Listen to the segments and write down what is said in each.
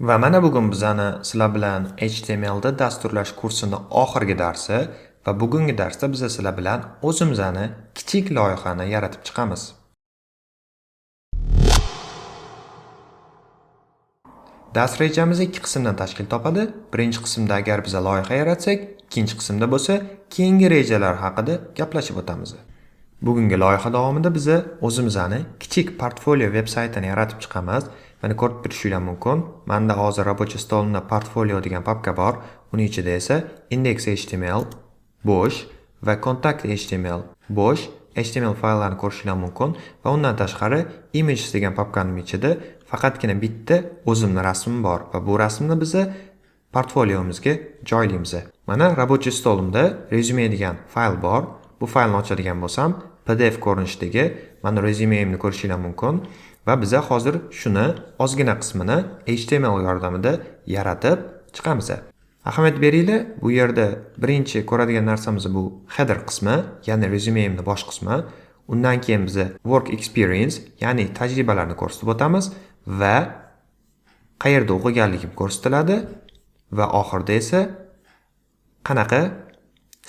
Va mana bugun bizani sizlar bilan HTML da dasturlash kursini oxirgi darsi va bugungi darsda biz sizlar bilan o'zimizni kichik loyihani yaratib chiqamiz. Dars rejamiz ikki qismdan tashkil topadi. Birinchi qismda agar biz loyiha yaratsak, ikkinchi qismda bo'lsa, keyingi rejalar haqida gaplashib o'tamiz. Bugungi loyiha davomida biz o'zimizni kichik portfolio veb-saytini yaratib chiqamiz. Mana ko'rib turishinglar mumkin. Menda hozir рабочий stolimda portfolio degan papka bor. Uning ichida esa index.html bo'sh va contact html bo'sh HTML fayllarni ko'rishinglar mumkin va undan tashqari images degan papkaning ichida faqatgina bitta o'zimni rasmim bor va bu rasmni biz portfoliomizga joylaymiz. Mana рабочий stolimda resume degan fayl bor. Bu faylni ochadigan bo'lsam, PDF ko'rinishidagi mana rezyumemni ko'rishinglar mumkin Va biza hozir shuni ozgina qismini HTML yordamida yaratib chiqamiz. Ahamiyat beringlar, bu yerda birinchi ko'radigan narsamiz bu header qismi, ya'ni rezyumemni bosh qismi. Undan keyin biz work experience, ya'ni tajribalarni ko'rsatib o'tamiz va qayerda o'qiganligim ko'rsatiladi va oxirida esa qanaqa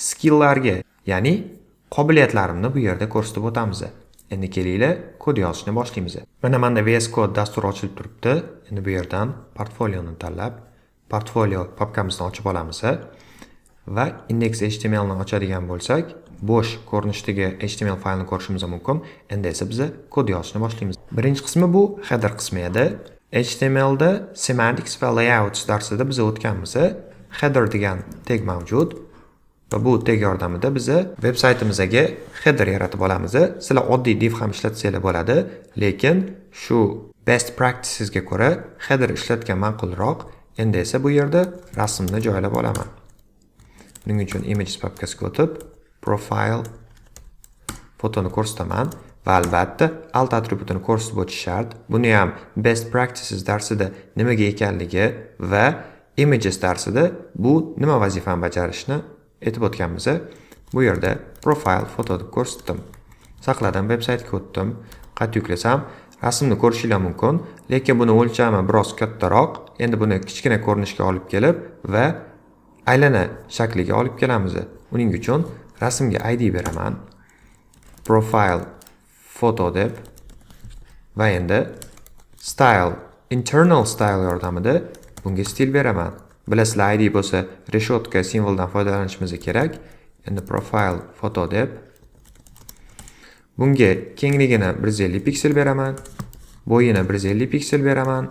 skilllarga, ya'ni qobiliyatlarimni bu yerda ko'rsatib o'tamiz. Endi kelinglar kod yozishni boshlaymiz. Mana menda VS Code dasturi ochilib turibdi. Endi bu yerdan portfolioni tanlab, portfolio papkamizni ochib olamiz va index.html ni ochadigan bo'lsak, bo'sh ko'rinishdagi HTML faylni ko'rishimiz mumkin. Endi esa biz kod yozishni boshlaymiz. Birinchi qismi bu header qismi edi. HTML da semantics va layouts darsida biz o'tganmiz. Header degan tag mavjud. Va bu tag yordamida biza veb saytimizga header yaratib olamiz. Sizlar oddiy div ham ishlatsanglar bo'ladi, lekin shu best practicesga ko'ra header ishlatgan ma'qulroq. Endi esa bu yerda rasmni joylab olaman. Buning uchun images papkasiga o'tib, profile fotoni ko'rsataman va albatta alt atributini ko'rsatib o'tish shart. Buni ham best practices darsida nimaga ekanligi va images darsida bu nima vazifani bajarishni o'tganmiz. Bu yerda profile foto deb ko'rsatdim. Saqladim, veb saytga o'tdim. Qayta yuklasam, rasmni ko'rishinglar mumkin, lekin buni o'lchami biroz kattaroq. Endi buni kichkina ko'rinishga olib kelib va aylana shakliga olib kelamiz. Uning uchun rasmga ID beraman. Profile foto deb va endi style internal style yordamida bunga stil beraman. Bilasizlar ID bo'lsa reshotka simvoldan foydalanishimiz kerak. Endi profile foto deb bunga kengligini 150 piksel beraman, bo'yini 150 piksel beraman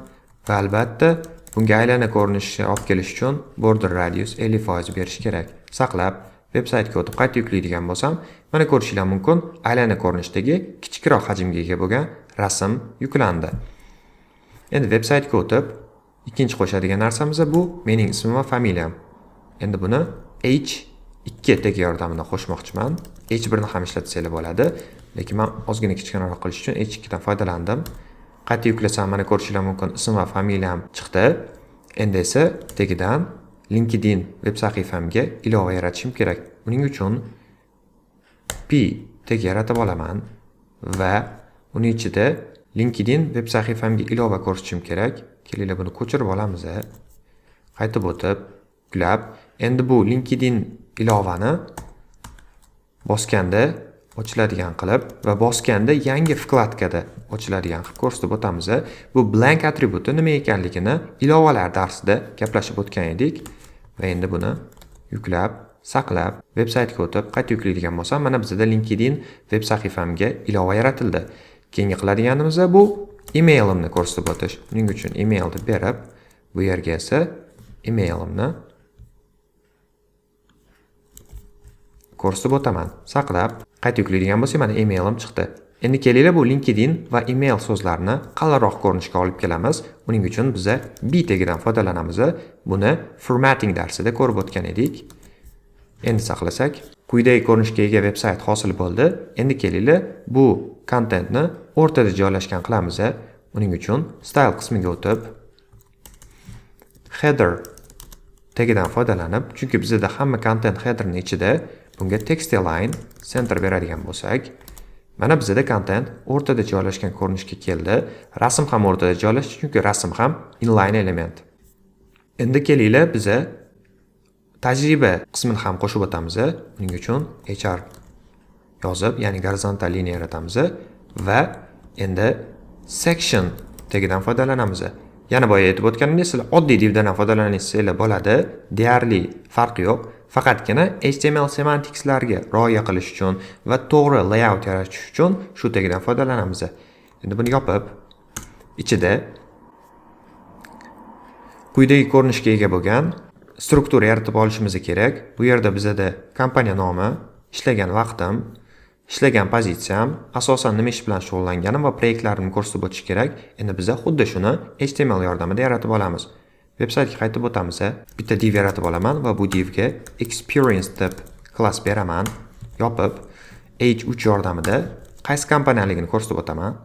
va albatta bunga aylana ko'rinishi olib kelish uchun border radius 50% berish kerak. Saqlab veb saytga o'tib qayta yuklaydigan bo'lsam, mana ko'rishinglar mumkin, aylana ko'rinishdagi kichikroq hajmga ega bo'lgan rasm yuklandi. Endi veb saytga o'tib Ikkinchi qo'shadigan narsamiz bu mening ismim va familiyam. Endi buni h2 tagi yordamida qo'shmoqchiman. h1 ni ham ishlatsanglar bo'ladi, lekin men ozgina kichkinaroq qilish uchun h2 dan foydalandim. Qayta yuklasam mana ko'rishinglar mumkin, ism va familiyam chiqdi. Endi esa tagidan LinkedIn veb sahifamga ilova yaratishim kerak. Buning uchun p tag yaratib olaman va uning ichida LinkedIn veb sahifamga ilova ko'rsatishim kerak. Kelinglar buni ko'chirib olamiz. Qaytib o'tib, yuklab, endi bu LinkedIn ilovani bosganda ochiladigan qilib va bosganda yangi vkladkada ochiladigan qilib ko'rsatib o'tamiz. Bu blank atributi nima ekanligini ilovalar darsida gaplashib o'tgan edik va endi buni yuklab, saqlab, veb saytga o'tib, qayta yuklaydigan bo'lsam, mana bizda LinkedIn veb sahifamga ilova yaratildi. Keyingi qiladiganimiz bu emailimni ko'rsatib o'tish. Buning uchun emailni berib, bu yerga esa emailimni ko'rsatib o'taman. Saqlab, qayta yuklaydigan bo'lsak, mana emailim chiqdi. Endi kelinglar bu LinkedIn va email so'zlarini qalinroq ko'rinishga olib kelamiz. Buning uchun biz b tagidan foydalanamiz. Buni formatting darsida ko'rib o'tgan edik. Endi saqlasak, quyidagi ko'rinishga ega veb-sayt hosil bo'ldi. Endi kelinglar bu kontentni o'rtada joylashgan qilamiz. Uning uchun style qismiga o'tib header tagidan foydalanib, chunki bizda hamma content headerning ichida bunga text line center beradigan bo'lsak, Mana bizda content o'rtada joylashgan ko'rinishga keldi. Rasm ham o'rtada joylashdi, chunki rasm ham inline element. Endi kelinglar biza tajriba qismini ham qo'shib o'tamiz. Buning uchun hr yozib, ya'ni gorizontal liniya yaratamiz va endi section tagidan foydalanamiz. Yana boya aytib o'tganimdek, sizlar oddiy divdan foydalansanglar bo'ladi. Deyarli farqi yo'q. Faqatgina HTML semanticslarga rioya qilish uchun va to'g'ri layout yaratish uchun shu tagidan foydalanamiz. Endi buni yopib, ichida quyidagi ko'rinishga ega bo'lgan struktura yaratib olishimiz kerak. Bu yerda bizada kompaniya nomi, ishlagan vaqtim, ishlagan pozitsiyam, asosan nima ish bilan shug'ullanganim va proyektlarimni ko'rsatib o'tish kerak. Endi biz xuddi shuni HTML yordamida yaratib olamiz. Veb saytga qaytib o'tamiz. Bitta div yaratib olaman va bu divga experience deb klass beraman. Yopib, h3 yordamida qaysi kompaniyaligini ko'rsatib o'taman.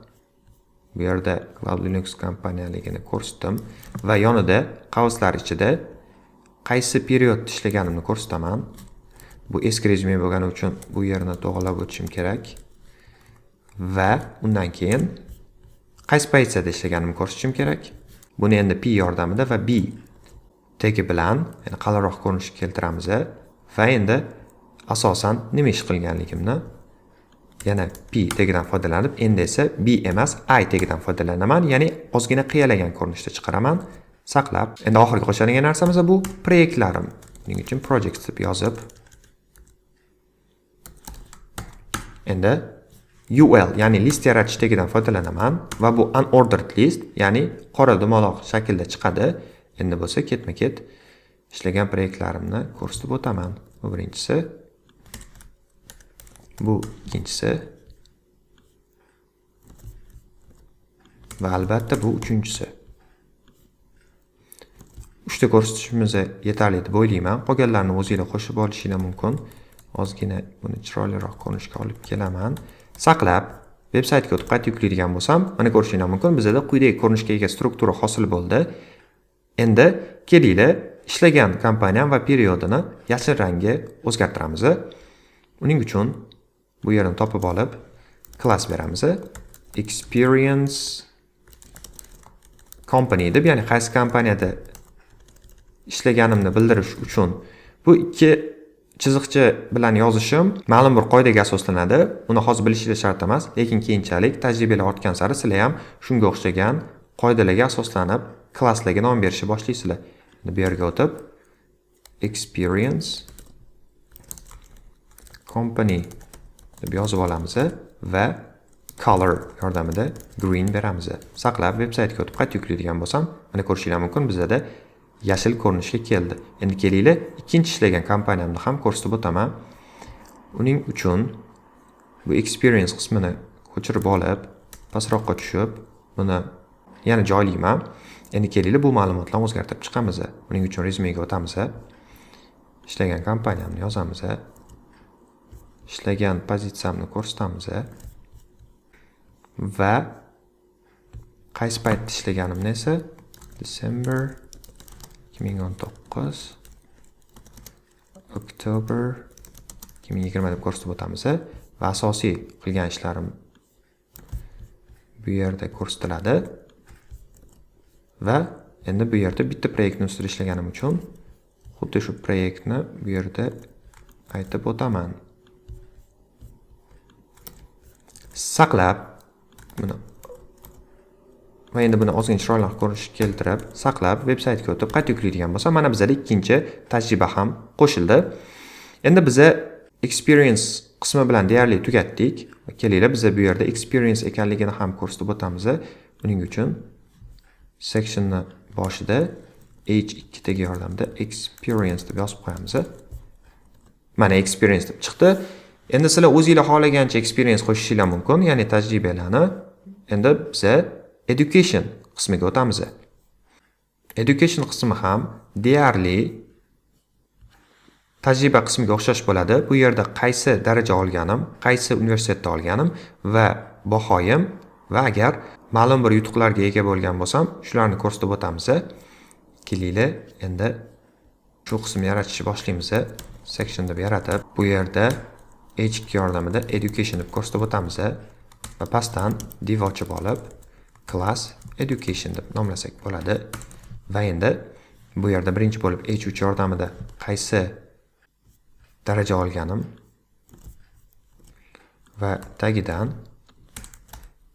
Bu yerda Cloud Linux kompaniyaligini ko'rsatdim va yonida qavslar ichida qaysi periodda ishlaganimni ko'rsataman. Bu eski rezyume bo'lgani uchun bu yerni to'g'irlab o'tishim kerak. Va undan keyin qaysi pozitsiyada ishlaganimni ko'rsatishim kerak. Buni endi p yordamida va b tegi bilan yani qalinroq ko'rinishga keltiramiz va endi asosan nima ish qilganligimni yana p tagidan foydalanib endi esa b emas i tagidan foydalanaman ya'ni ozgina qiyalagan ko'rinishda chiqaraman saqlab. Endi oxirgi qo'shadigan narsamiz bu proyektlarim. Buning uchun projects deb yozib. Endi ul ya'ni list yaratish tagidan foydalanaman va bu unordered list ya'ni qora dumaloq shaklda chiqadi. Endi bo'lsa ketma ket ishlagan proyektlarimni ko'rsatib o'taman. Bu birinchisi. Bu ikkinchisi. Va albatta bu uchinchisi. Uchta ko'rsatishimiz yetarli deb o'ylayman. Qolganlarini o'zinglar qo'shib olishinglar mumkin. Ozgina buni chiroyliroq ko'rinishga olib kelaman. Saqlab veb saytga o'tib qayta yuklaydigan bo'lsam mana ko'rishinglar mumkin bizada quyidagi ko'rinishga ega struktura hosil bo'ldi. Endi kelinglar ishlagan kompaniyam va periodini yashil rangga o'zgartiramiz. Uning uchun bu yerni topib olib klass beramiz. Experience company deb ya'ni qaysi kompaniyada ishlaganimni bildirish uchun bu ikki chiziqcha bilan yozishim ma'lum bir qoidaga asoslanadi. Uni hozir bilishingiz shart emas lekin keyinchalik tajribalar ortgan sari sizlar ham shunga o'xshagan qoidalarga asoslanib klasslarga nom berishni boshlaysizlar bu yerga o'tib experience company deb yozib olamiz va color yordamida green beramiz. Saqlab veb saytga o'tib qayta yuklaydigan bo'lsam mana ko'rishinglar mumkin. Bizada yashil ko'rinishga keldi. Endi kelinglar ikkinchi ishlagan kompaniyamni ham ko'rsatib o'taman. Uning uchun bu experience qismini ko'chirib olib pastroqqa tushib buni yana joylayman. Endi kelinglar bu ma'lumotlarni o'zgartirib chiqamiz. Uning uchun rezyumega o'tamiz. Ishlagan kompaniyamni yozamiz. Ishlagan pozitsiyamni ko'rsatamiz. Va qaysi paytda ishlaganimni esa december 2019 oktyabr 2020 deb ko'rsatib o'tamiz va asosiy qilgan ishlarim bu yerda ko'rsatiladi va endi bu yerda bitta proyektni ustida ishlaganim uchun xuddi shu proyektni bu yerda aytib o'taman saqlab buni va endi buni ozgina chiroyliroq ko'rinish keltirib saqlab veb saytga o'tib qayta yuklaydigan bo'lsam mana bizada ikkinchi tajriba ham qo'shildi. Endi biza experience qismi bilan deyarli tugatdik. Kelinglar biza bu yerda experience ekanligini ham ko'rsatib o'tamiz. Buning uchun sectionni boshida h tagi yordamida experience deb yozib qo'yamiz. Mana experience deb chiqdi. Endi sizlar o'zinglar xohlagancha experience qo'shishinglar mumkin ya'ni tajribalarni. Endi biza education qismiga o'tamiz. Education qismi ham deyarli tajriba qismiga o'xshash bo'ladi. Bu yerda qaysi daraja olganim qaysi universitetda olganim va bahoyim va agar ma'lum bir yutuqlarga ega bo'lgan bo'lsam shularni ko'rsatib o'tamiz. Kelinglar endi shu qismni yaratishni boshlaymiz. Section deb yaratib bu yerda h2 yordamida education deb ko'rsatib o'tamiz. Va pastdan div ochib olib class education deb nomlasak bo'ladi. Va endi bu yerda birinchi bo'lib h3 yordamida qaysi daraja olganim va tagidan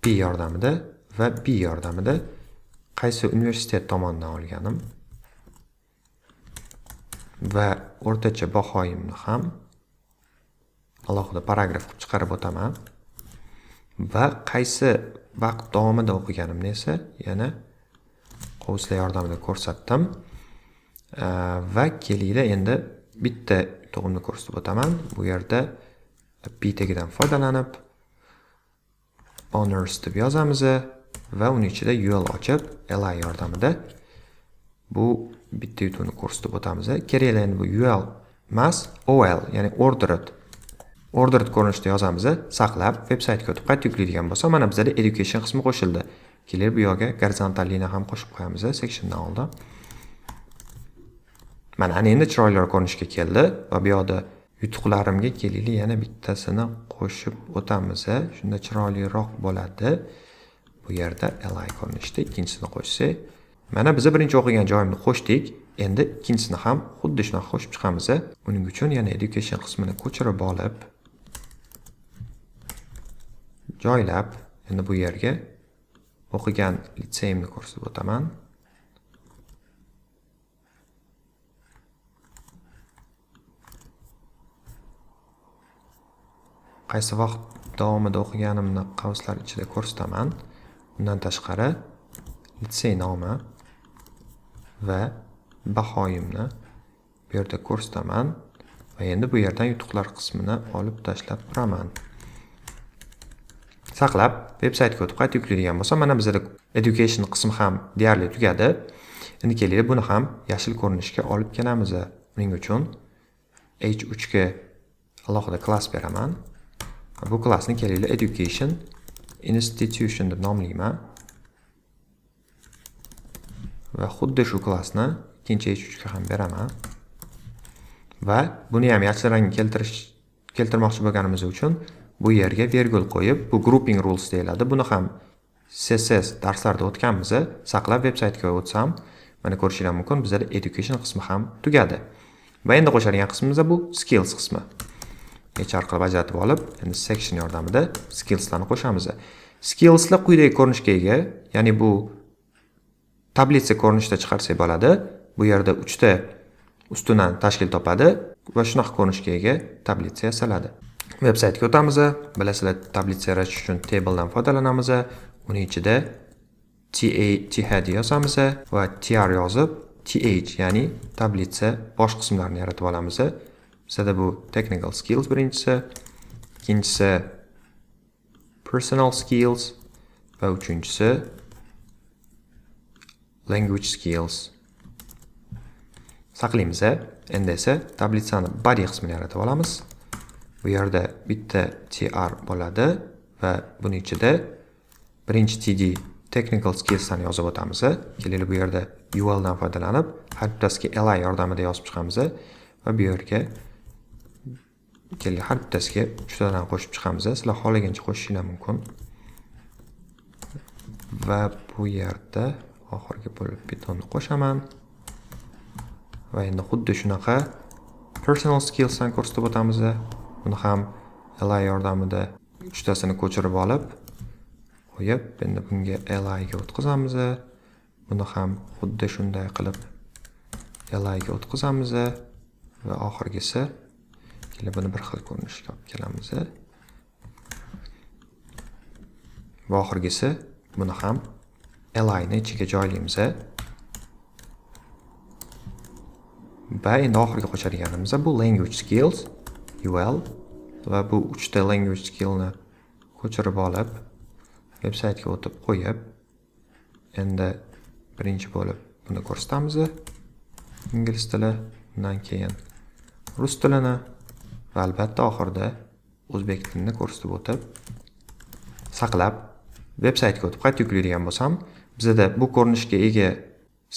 p yordamida va b yordamida qaysi universitet tomonidan olganim va o'rtacha bahoyimni ham alohida paragraf qilib chiqarib o'taman va qaysi vaqt davomida o'qiganimni esa yana qovuslar yordamida ko'rsatdim va kelinglar endi bitta tug'imni ko'rsatib o'taman bu yerda p tagidan foydalanib honors deb yozamiz va uning ichida ul ochib li yordamida bu bitta yutuvni ko'rsatib o'tamiz kerakli endi bu ul emas ol ya'ni ordered ordered ko'rinishda yozamiz saqlab veb saytga o'tib qayta yuklaydigan bo'lsa mana bizada education qismi qo'shildi. Keling bu yoqga gorizontal liniya ham qo'shib qo'yamiz sectiondan oldin mana ana endi chiroyliroq ko'rinishga keldi va bu yoqda yutuqlarimga kelaylik yana bittasini qo'shib o'tamiz shunda chiroyliroq bo'ladi. Bu yerda li ko'rinishda ikkinchisini qo'shsak mana biz birinchi o'qigan joyimni qo'shdik. Endi ikkinchisini ham xuddi shunaqa qo'shib chiqamiz uning uchun yana education qismini ko'chirib olib joylab endi bu yerga o'qigan litseyimni ko'rsatib o'taman. Qaysi vaqt davomida o'qiganimni qavslar ichida ko'rsataman. Undan tashqari litsey nomi va bahoyimni bu yerda ko'rsataman va endi bu yerdan yutuqlar qismini olib tashlab turaman. Saqlab veb saytga o'tib qayta yuklaydigan bo'lsa mana bizada education qismi ham deyarli tugadi. Endi kelinglar buni ham yashil ko'rinishga olib kelamiz. Buning uchun h3 ga alohida klass beraman. Bu klassni kelinglar education institution deb nomlayman. Va xuddi shu klassni ikkinchi h ga ham beraman. Va buni ham yashil rangga keltirish keltirmoqchi bo'lganimiz uchun bu yerga vergul qo'yib bu grouping rules deyiladi. Buni ham css darslarda o'tganmiz saqlab veb saytga o'tsam mana ko'rishinglar mumkin bizada education qismi ham tugadi. Va endi qo'shadigan qismimiz bu skills qismi. Hr qilib ajratib olib endi section yordamida skillslarni qo'shamiz skillslar quyidagi ko'rinishga ega ya'ni bu tablitsa ko'rinishida chiqarsak bo'ladi bu yerda uchta ustidan tashkil topadi va shunaqa ko'rinishga ega tablitsa yasaladi. Veb saytga o'tamiz. Bilasizlar tablitsa yaratish uchun tabledan foydalanamiz. Uning ichida ta head yozamiz va tr yozib th ya'ni tablitsa bosh qismlarini yaratib olamiz. Bizada bu technical skills birinchisi ikkinchisi personal skills va uchinchisi language skills. Saqlaymiz endi esa tablitsani body qismini yaratib olamiz. Bu yerda bitta tr bo'ladi va buning ichida birinchi td technical skillsdan yozib o'tamiz. Keling bu yerda uldan foydalanib har bittasiga li yordamida yozib chiqamiz va bu yerga kelinglar har bittasiga uchtadan qo'shib chiqamiz. Sizlar xohlagancha qo'shishinglar mumkin. Va bu yerda oxirgi bo'lib betonni qo'shaman. Va endi xuddi shunaqa personal skillsdan ko'rsatib o'tamiz. Uni ham li yordamida uchtasini ko'chirib olib qo'yib endi bunga li ga o'tkazamiz. Buni ham xuddi shunday qilib li ga o'tkazamiz va oxirgisi kelib buni bir xil ko'rinishga olib kelamiz. Va oxirgisi buni ham li ni ichiga joylaymiz. Va endi oxirgi qo'shadiganimiz bu language skills. Ul va bu uchta language skillni ko'chirib olib veb saytga o'tib qo'yib endi birinchi bo'lib buni ko'rsatamiz. Ingliz tili undan keyin rus tilini va albatta oxirida o'zbek tilini ko'rsatib o'tib saqlab veb saytga o'tib qayta yuklaydigan bo'lsam bizada bu ko'rinishga ega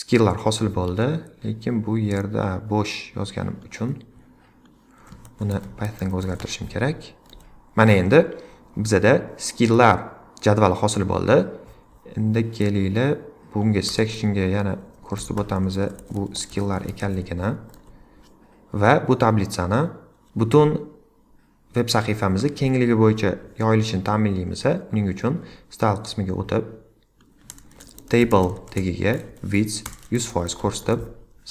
skilllar hosil bo'ldi lekin bu yerda bo'sh yozganim uchun uni pythonga o'zgartirishim kerak. Mana endi bizada skilllar jadvali hosil bo'ldi. Endi kelinglar bunga sectionga yana ko'rsatib o'tamiz e, bu skilllar ekanligini va bu tablitsani butun veb sahifamizni kengligi bo'yicha yoyilishini ta'minlaymiz e. uning uchun style qismiga o'tib table tagiga width 100% ko'rsatib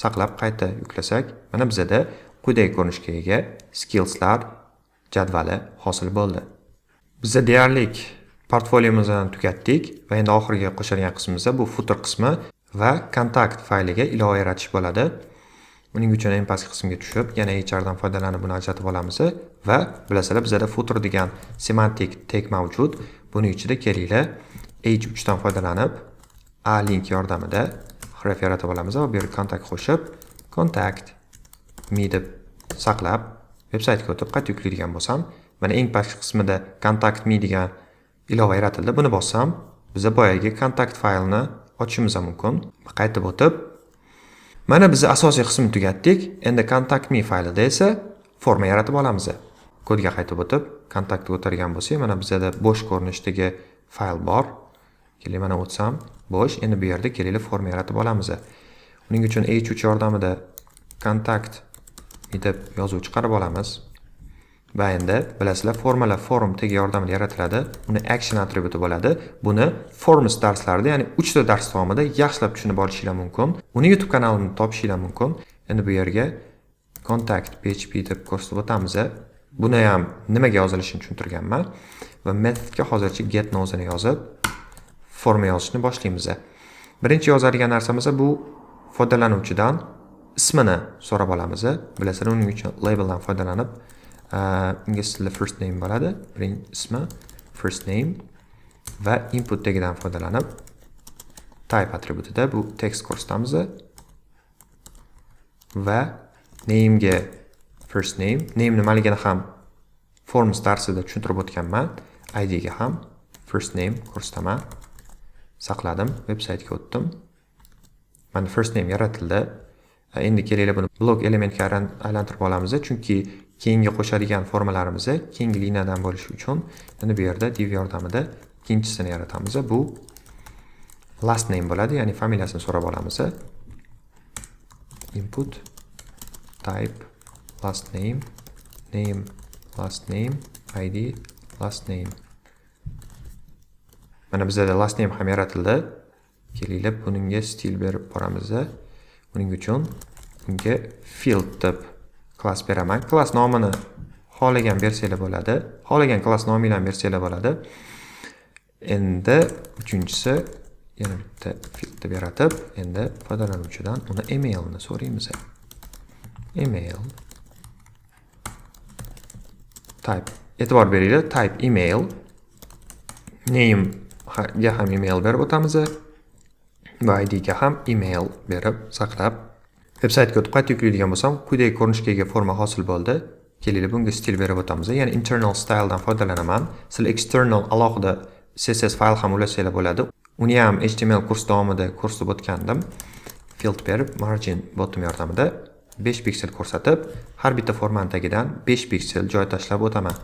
saqlab qayta yuklasak mana bizada quyidagi ko'rinishga ega skillslar jadvali hosil bo'ldi. Biza deyarli portfoliomizni tugatdik va endi oxirgi qo'shadigan qismimiz bu footer qismi va kontakt fayliga ilova yaratish bo'ladi. Uning uchun eng pastki qismga tushib yana hr dan foydalanib buni ajratib olamiz va bilasizlar bizada footer degan semantik tag mavjud. Buning ichida kelinglar h3 dan foydalanib a link yordamida href yaratib olamiz va bu yerga kontakt qo'shib kontakt me deb saqlab veb saytga o'tib qayta yuklaydigan bo'lsam mana eng pastki qismida kontakt me degan ilova yaratildi. Buni bossam biza boyagi kontakt faylni ochishimiz mumkin. Qaytib o'tib mana biz asosiy qismni tugatdik. Endi kontakt me faylida esa forma yaratib olamiz. Kodga qaytib o'tib kontaktga o'tirgan bo'lsak mana bizada bo'sh ko'rinishdagi fayl bor. Keling mana o'tsam bo'sh endi bu yerda kelaylik forma yaratib olamiz. Uning uchun h3 yordamida kontakt deb yozuv chiqarib olamiz. Va endi bilasizlar formalar form tag yordamida yaratiladi. Uni action atributi bo'ladi. Buni forms darslarida ya'ni uchta dars davomida yaxshilab tushunib olishinglar mumkin. Uni youtube kanalimni topishinglar mumkin. Endi bu yerga contact php deb ko'rsatib o'tamiz. Buni ham nimaga yozilishini tushuntirganman. Va metodga hozircha get nozini yozib forma yozishni boshlaymiz. Birinchi yozadigan narsamiz bu foydalanuvchidan ismini so'rab olamiz bilasizlar uning uchun labeldan foydalanib ingliz tilida first name bo'ladi. Birinchi ismi first name va input tagidan foydalanib type atributida bu text ko'rsatamiz va namega first name name nimaligini ham forms darsida tushuntirib o'tganman. Id ga ham first name ko'rsataman saqladim veb saytga o'tdim. Mana first name yaratildi. Endi kelinglar buni blok elementga aylantirib olamiz chunki keyingi qo'shadigan formalarimiz keyingi liniyadan bo'lishi uchun endi bu yerda div yordamida ikkinchisini yaratamiz bu last name bo'ladi ya'ni familiyasini so'rab olamiz input type last name name last name id last name. Mana bizada last name ham yaratildi. Kelinglar bunga stil berib boramiz buning uchun bunga field deb klass beraman. Klass nomini xohlagan bersanglar bo'ladi. Xohlagan klass nominglarni bersanglar bo'ladi. Endi uchinchisi yana bitta filtr yaratib endi foydalanuvchidan uni emailni so'raymiz. Email. Type. E'tibor beringlar type email. Name ga ham email berib o'tamiz va idga ham email berib saqlab veb saytga o'tib qayta yuklaydigan bo'lsam quyidagi ko'rinishga ega forma hosil bo'ldi. Kelinglar bunga stil berib o'tamiz ya'ni internal styledan foydalanaman. Sizlar external alohida css fayl ham ulasanglar bo'ladi. Uni ham html kurs davomida ko'rsatib o'tgandim. Field berib margin bottom yordamida 5 piksel ko'rsatib har bitta formani tagidan 5 piksel joy tashlab o'taman.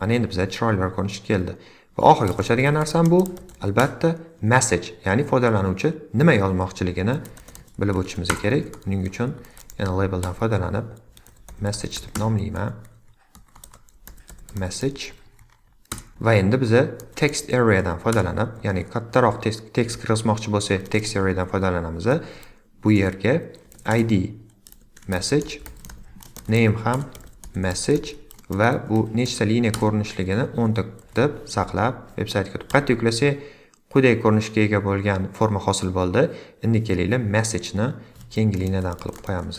Mana endi bizga chiroyliroq ko'rinish keldi. Va oxirgi qo'shadigan narsam bu. Albatta message ya'ni foydalanuvchi nima yozmoqchiligini bilib o'tishimiz kerak. Buning uchun yana labeldan foydalanib message deb nomlayman. Message. Va endi biza text arraydan foydalanib ya'ni kattaroq tekst kirgizmoqchi bo'lsak text arraydan foydalanamiz. Bu yerga id message name ham message va bu nechta liniya ko'rinishligini o'nta deb saqlab veb saytga qayta yuklasak quyidagi ko'rinishga ega bo'lgan forma hosil bo'ldi. Endi kelinglar messageni keyingi liniyadan qilib qo'yamiz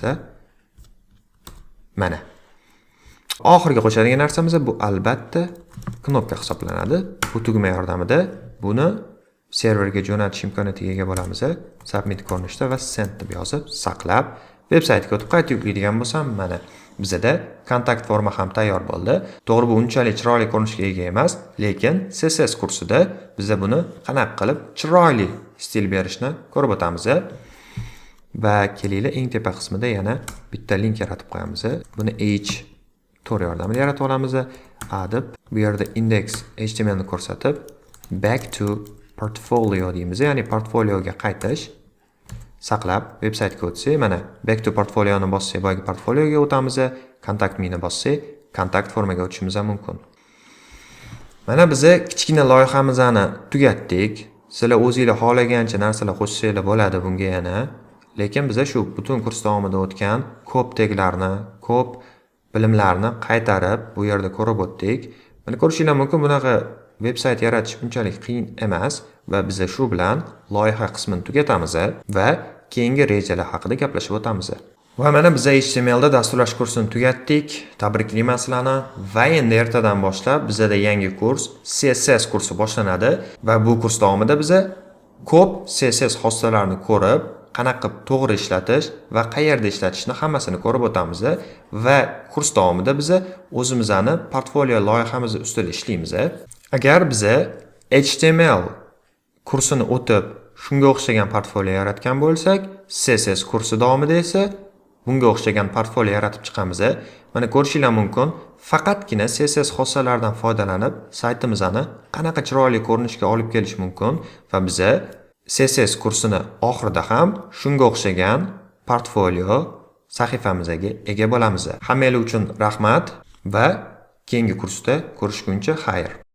mana. Oxirgi qo'shadigan narsamiz bu albatta knopka hisoblanadi. Bu tugma yordamida buni serverga jo'natish imkoniyatiga ega bo'lamiz submit ko'rinishda va send deb yozib saqlab veb saytga o'tib qayta yuklaydigan bo'lsam mana. Bizada kontakt forma ham tayyor bo'ldi. To'g'ri bu unchalik chiroyli ko'rinishga ega emas lekin css kursida biza buni qanaqa qilib chiroyli stil berishni ko'rib o'tamiz va kelinglar eng tepa qismida yana bitta link yaratib qo'yamiz buni h to'r yordamida yaratib olamiz a deb bu yerda index html ni ko'rsatib back to portfolio deymiz ya'ni portfolioga qaytish saqlab veb-saytga o'tsak mana back to portfolioni bossak boyagi portfolioga o'tamiz kontakt meni bossak kontakt formaga o'tishimiz ham mumkin. Mana biza kichkina loyihamizni tugatdik. Sizlar o'zinglar xohlagancha narsalar qo'shsanglar bo'ladi bunga yana. Lekin biza shu butun kurs davomida o'tgan ko'p teglarni ko'p bilimlarni qaytarib bu yerda ko'rib o'tdik. Mana ko'rishinglar mumkin bunaqa veb sayt yaratish unchalik qiyin emas va biza shu bilan loyiha qismini tugatamiz va keyingi rejalar haqida gaplashib o'tamiz va mana biza htmlda dasturlash kursini tugatdik. Tabriklayman sizlarni va endi ertadan boshlab bizada yangi kurs css kursi boshlanadi. Va bu kurs davomida biza ko'p css xossalarini ko'rib qanaqa qilib to'g'ri ishlatish va qayerda ishlatishni hammasini ko'rib o'tamiz va kurs davomida biza o'zimizni portfolio loyihamiz ustida ishlaymiz agar biza html kursini o'tib shunga o'xshagan portfolio yaratgan bo'lsak css kursi davomida esa bunga o'xshagan portfolio yaratib chiqamiz mana ko'rishinglar mumkin faqatgina css xossalaridan foydalanib saytimizni qanaqa chiroyli ko'rinishga olib kelish mumkin va biza css kursini oxirida ham shunga o'xshagan portfolio sahifamizga ega bo'lamiz hammanglar uchun rahmat va keyingi kursda ko'rishguncha xayr.